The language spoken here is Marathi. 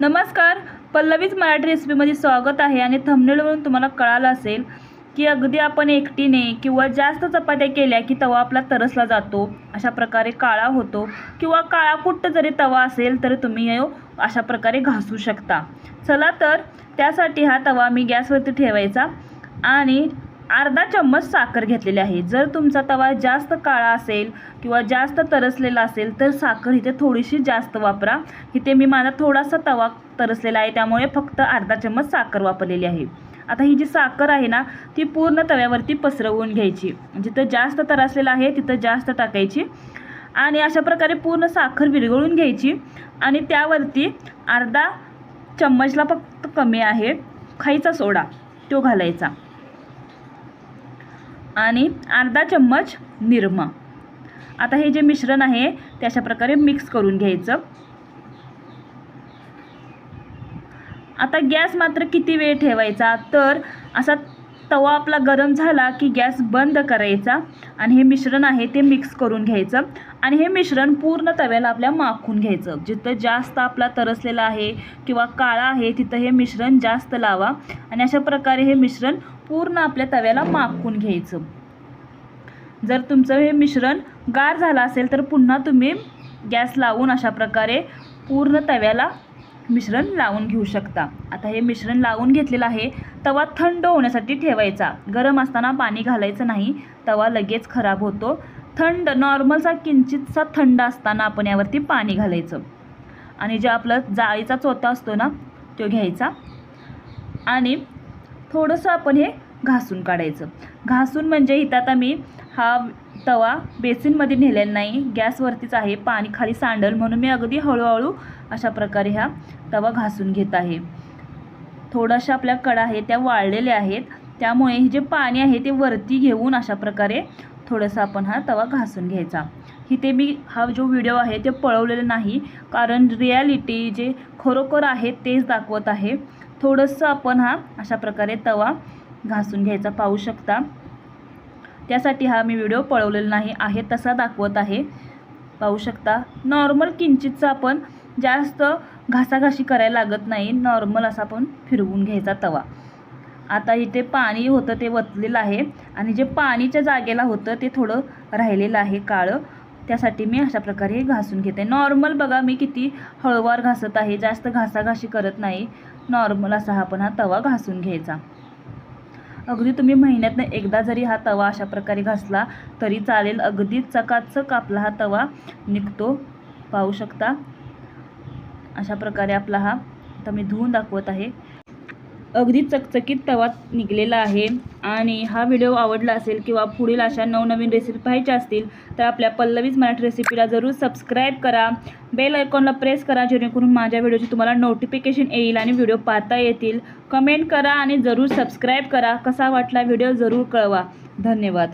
नमस्कार पल्लवीच मराठी रेसिपीमध्ये स्वागत आहे आणि थंबनेलवरून तुम्हाला कळालं असेल की अगदी आपण एकटीने किंवा जास्त चपात्या केल्या की तवा आपला तरसला जातो. अशा प्रकारे काळा होतो किंवा काळा कुठं जरी तवा असेल तरी तुम्ही अशा प्रकारे घासू शकता. चला तर त्यासाठी हा तवा मी गॅसवरती ठेवायचा आणि अर्धा चम्मच साखर घेतलेली आहे. जर तुमचा तवा जास्त काळा असेल किंवा जास्त तरसलेला असेल तर साखर इथे थोडीशी जास्त वापरा. इथे मी माझा थोडासा तवा तरसलेला आहे त्यामुळे फक्त अर्धा चम्मच साखर वापरलेली आहे. आता ही जी साखर आहे ना ती पूर्ण तव्यावरती पसरवून घ्यायची. जिथं जास्त तरसलेलं आहे तिथं जास्त टाकायची. आणि अशा प्रकारे पूर्ण साखर विरघळून घ्यायची. आणि त्यावरती अर्धा चम्मचला फक्त कमी आहे खायचा सोडा तो घालायचा. आणि अर्धा चम्मच निरमा. आता हे जे मिश्रण आहे ते अशा प्रकारे मिक्स करून घ्यायचं. आता गॅस मात्र किती वेळ ठेवायचा? तर असा तवा आपला गरम झाला की गॅस बंद करायचा आणि हे मिश्रण आहे ते मिक्स करून घ्यायचं आणि हे मिश्रण पूर्ण तव्याला आपल्या माखून घ्यायचं. जिथं जास्त आपला तरसलेला आहे किंवा काळा आहे तिथं हे मिश्रण जास्त लावा आणि अशा प्रकारे हे मिश्रण पूर्ण आपल्या तव्याला माखून घ्यायचं. जर तुमचं हे मिश्रण गार झालं असेल तर पुन्हा तुम्ही गॅस लावून अशा प्रकारे पूर्ण तव्याला मिश्रण लावून घेऊ शकता. आता हे मिश्रण लावून घेतलेलं आहे तवा थंड होण्यासाठी ठेवायचा. गरम असताना पाणी घालायचं नाही तवा लगेच खराब होतो. थंड नॉर्मलचा किंचितसा थंड असताना आपण यावरती पाणी घालायचं. आणि जे आपलं जाळीचा चोथा असतो ना तो घ्यायचा. आणि थोडंसं आपण हे घासून काढायचं. घासून म्हणजे इथं आता मी हा तवा बेसिनमध्ये नेलेला नाही गॅसवरतीच आहे पाणी खाली सांडल म्हणून मी अगदी हळूहळू अशा प्रकारे हा तवा घासून घेत आहे. थोड्याशा आपल्या कडा आहे त्या वाळलेल्या आहेत. त्यामुळे हे जे पाणी आहे ते वरती घेऊन अशा प्रकारे थोडंसं आपण हा तवा घासून घ्यायचा. इथे मी हा जो व्हिडिओ आहे ते पळवलेला नाही कारण रियालिटी जे खरोखर आहे तेच दाखवत आहे. थोडंसं आपण हा अशा प्रकारे तवा घासून घ्यायचा पाहू शकता. त्यासाठी हा मी व्हिडिओ पळवलेला नाही आहे तसा दाखवत आहे. पाहू शकता नॉर्मल किंचितचा आपण जास्त घासाघाशी करायला लागत नाही नॉर्मल असा आपण फिरवून घ्यायचा तवा. आता इथे पाणी होतं ते वतलेलं आहे. आणि जे पाणीच्या जागेला होतं ते थोडं राहिलेलं आहे काळं. त्यासाठी मी अशा प्रकारे घासून घेते. नॉर्मल बघा मी किती हळूवार घासत आहे जास्त घासाघाशी करत नाही. नॉर्मल असा हा पण हा तवा घासून घ्यायचा. अगदी तुम्ही महिन्यातनं एकदा जरी हा तवा अशा प्रकारे घासला तरी चालेल. अगदी चकाचक आपला हा तवा निघतो. पाहू शकता? अशा प्रकारे आपला हा आता मी धुवून दाखवत आहे. अगदी चकचकीत तवा निघलेला आहे. आणि हा व्हिडिओ आवडला असेल किंवा पुढील अशा नवनवीन रेसिपी पाहायच्या असतील तर आपल्या पल्लवीज मराठी रेसिपीला जरूर सबस्क्राईब करा. बेल आयकॉनला प्रेस करा जेणेकरून माझ्या व्हिडिओची तुम्हाला नोटिफिकेशन येईल आणि व्हिडिओ पाहता येतील. कमेंट करा आणि जरूर सबस्क्राईब करा. कसा वाटला व्हिडिओ जरूर कळवा. धन्यवाद.